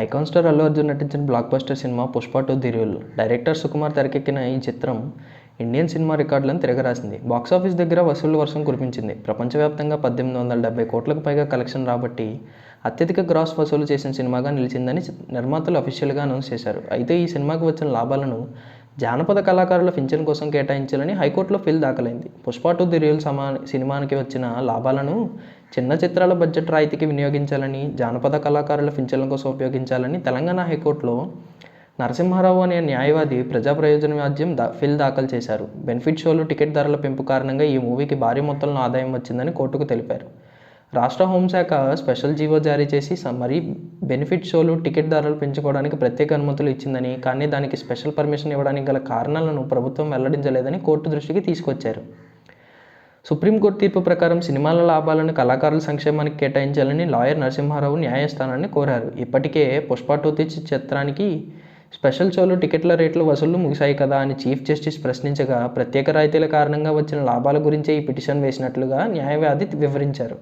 Icon star Allu Arjun నటించిన blockbuster cinema Pushpa two the rule. Director Sukumar తెరకెక్కిన ఈ చిత్రం ఇండియన్ సినిమా రికార్డులను తిరగరాసింది. బాక్సాఫీస్ దగ్గర వసూళ్ళ వర్షం కురిపించింది. ప్రపంచవ్యాప్తంగా పద్దెనిమిది వందల డెబ్బై కోట్లకు పైగా కలెక్షన్ రాబట్టి అత్యధిక గ్రాస్ వసూలు చేసిన సినిమాగా నిలిచిందని నిర్మాతలు అఫీషియల్గా అనౌన్స్ చేశారు. అయితే ఈ సినిమాకు వచ్చిన లాభాలను జానపద కళాకారుల పింఛన్ కోసం కేటాయించాలని హైకోర్టులో ఫిల్ దాఖలైంది. పుష్ప టూ ది రియల్ సమా సినిమానికి వచ్చిన లాభాలను చిన్న చిత్రాల బడ్జెట్ రాయితీకి వినియోగించాలని జానపద కళాకారుల పింఛన్ల కోసం ఉపయోగించాలని తెలంగాణ హైకోర్టులో నరసింహారావు అనే న్యాయవాది ప్రజా ప్రయోజన వ్యాజ్యం దా ఫిల్ దాఖలు చేశారు. బెనిఫిట్ షోలు టికెట్ ధరల పెంపు కారణంగా ఈ మూవీకి భారీ మొత్తంలో ఆదాయం వచ్చిందని కోర్టుకు తెలిపారు. రాష్ట్ర హోంశాఖ స్పెషల్ జీవో జారీ చేసి స- మరీ బెనిఫిట్ షోలు టికెట్ ధరలు పెంచుకోవడానికి ప్రత్యేక అనుమతులు ఇచ్చిందని కానీ దానికి స్పెషల్ పర్మిషన్ ఇవ్వడానికి గల కారణాలను ప్రభుత్వం వెల్లడించలేదని కోర్టు దృష్టికి తీసుకొచ్చారు. సుప్రీంకోర్టు తీర్పు ప్రకారం సినిమాల లాభాలను కళాకారుల సంక్షేమానికి కేటాయించాలని లాయర్ నరసింహారావు న్యాయస్థానాన్ని కోరారు. ఇప్పటికే పుష్ప టూ చిత్రానికి స్పెషల్ షోలు టికెట్ల రేట్లు వసూళ్ళు ముగిశాయి కదా అని చీఫ్ జస్టిస్ ప్రశ్నించగా ప్రత్యేక రాయితీల కారణంగా వచ్చిన లాభాల గురించే ఈ పిటిషన్ వేసినట్లుగా న్యాయవాది వివరించారు.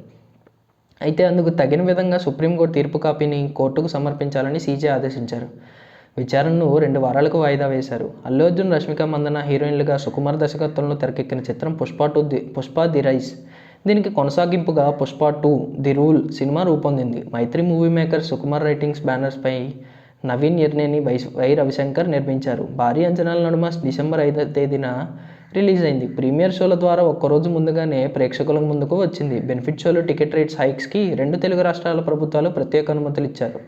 అయితే అందుకు తగిన విధంగా సుప్రీంకోర్టు తీర్పు కాపీని కోర్టుకు సమర్పించాలని సీజే ఆదేశించారు. విచారణను రెండు వారాలకు వాయిదా వేశారు. అల్లు అర్జున్ రష్మిక మందన హీరోయిన్లుగా సుకుమార్ దర్శకత్వంలో తెరకెక్కిన చిత్రం Pushpa two the Pushpa the rise దీనికి కొనసాగింపుగా Pushpa two the rule cinema రూపొందింది. Mythri movie maker Sukumar writings బ్యానర్స్పై Naveen నిర్ణయని వై వై రవిశంకర్ నిర్మించారు. భారీ అంచనాల నడుమ డిసెంబర్ ఐదవ తేదీన రిలీజ్ అయింది. ప్రీమియర్ షోల ద్వారా ఒక్కరోజు ముందుగానే ప్రేక్షకుల ముందుకు వచ్చింది. బెనిఫిట్ షోలు టికెట్ రేట్స్ హైక్స్కి రెండు తెలుగు రాష్ట్రాల ప్రభుత్వాలు ప్రత్యేక అనుమతులు ఇచ్చారు.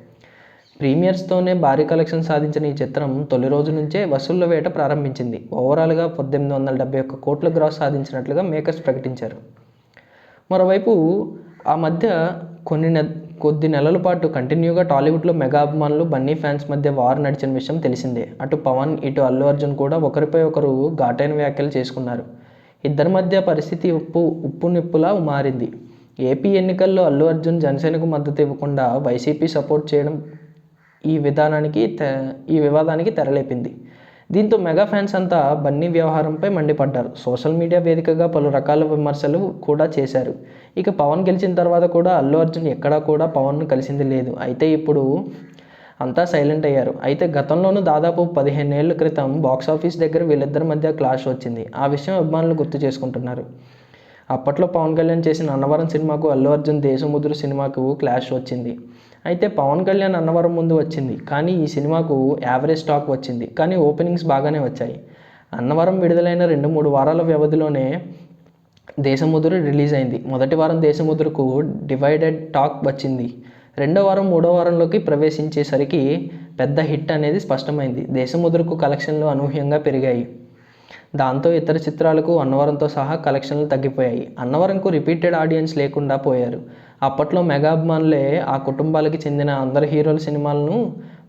ప్రీమియర్స్తోనే భారీ కలెక్షన్ సాధించిన ఈ చిత్రం తొలి రోజు నుంచే వసూళ్ళ వేట ప్రారంభించింది. ఓవరాల్గా పద్దెనిమిది వందల డెబ్బై ఒక్క కోట్ల గ్రాస్ సాధించినట్లుగా మేకర్స్ ప్రకటించారు. మరోవైపు ఆ మధ్య కొన్ని నె కొద్ది నెలల పాటు కంటిన్యూగా టాలీవుడ్లో మెగా అభిమానులు బన్నీ ఫ్యాన్స్ మధ్య వార్ నడిచిన విషయం తెలిసిందే. అటు పవన్ ఇటు అల్లు అర్జున్ కూడా ఒకరిపై ఒకరు ఘాటైన వ్యాఖ్యలు చేసుకున్నారు. ఇద్దరి మధ్య పరిస్థితి ఉప్పు ఉప్పు నిప్పులా మారింది. ఏపీ ఎన్నికల్లో అల్లు అర్జున్ జనసేనకు మద్దతు ఇవ్వకుండా వైసీపీ సపోర్ట్ చేయడం ఈ విధానానికి తె ఈ వివాదానికి తెరలేపింది. దీంతో మెగా ఫ్యాన్స్ అంతా బన్నీ వ్యవహారంపై మండిపడ్డారు. సోషల్ మీడియా వేదికగా పలు రకాల విమర్శలు కూడా చేశారు. ఇక పవన్ గెలిచిన తర్వాత కూడా అల్లు అర్జున్ ఎక్కడా కూడా పవన్ను కలిసింది లేదు. అయితే ఇప్పుడు అంతా సైలెంట్ అయ్యారు. అయితే గతంలోనూ దాదాపు పదిహేను ఏళ్ళ క్రితం బాక్సాఫీస్ దగ్గర వీళ్ళిద్దరి మధ్య క్లాష్ వచ్చింది. ఆ విషయం అభిమానులు గుర్తు చేసుకుంటున్నారు. అప్పట్లో పవన్ కళ్యాణ్ చేసిన అన్నవరం సినిమాకు అల్లు అర్జున్ దేశముద్రు సినిమాకు క్లాష్ వచ్చింది. అయితే పవన్ కళ్యాణ్ అన్నవరం ముందు వచ్చింది. కానీ ఈ సినిమాకు యావరేజ్ టాక్ వచ్చింది. కానీ ఓపెనింగ్స్ బాగానే వచ్చాయి. అన్నవరం విడుదలైన రెండు మూడు వారాల వ్యవధిలోనే దేశముద్రు రిలీజ్ అయింది. మొదటి వారం దేశముద్రకు డివైడెడ్ టాక్ వచ్చింది. రెండో వారం మూడో వారంలోకి ప్రవేశించేసరికి పెద్ద హిట్ అనేది స్పష్టమైంది. దేశముద్రకు కలెక్షన్లు అనూహ్యంగా పెరిగాయి. దాంతో ఇతర చిత్రాలకు అన్నవరంతో సహా కలెక్షన్లు తగ్గిపోయాయి. అన్నవరంకు రిపీటెడ్ ఆడియన్స్ లేకుండా పోయారు. అప్పట్లో మెగా అభిమానులే ఆ కుటుంబాలకి చెందిన అందరు హీరోల సినిమాలను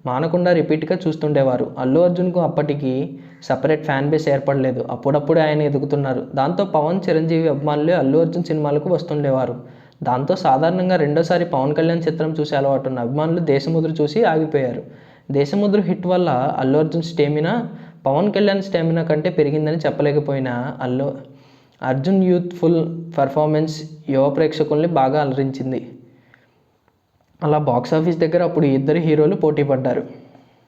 మానకుండా రిపీట్గా చూస్తుండేవారు. అల్లు అర్జున్కు అప్పటికి సపరేట్ ఫ్యాన్ బేస్ ఏర్పడలేదు. అప్పుడప్పుడే ఆయన ఎదుగుతున్నారు. దాంతో పవన్ చిరంజీవి అభిమానులే అల్లు అర్జున్ సినిమాలకు వస్తుండేవారు. దాంతో సాధారణంగా రెండోసారి పవన్ కళ్యాణ్ చిత్రం చూసే అలవాటు ఉన్న అభిమానులు దేశముద్ర చూసి ఆగిపోయారు. దేశముద్ర హిట్ వల్ల అల్లు అర్జున్ స్టేమినా పవన్ కళ్యాణ్ స్టామినా కంటే పెరిగిందని చెప్పలేకపోయినా అల్లు అర్జున్ యూత్ఫుల్ పర్ఫార్మెన్స్ యువ ప్రేక్షకుల్ని బాగా అలరించింది. అలా బాక్సాఫీస్ దగ్గర అప్పుడు ఇద్దరు హీరోలు పోటీ పడ్డారు.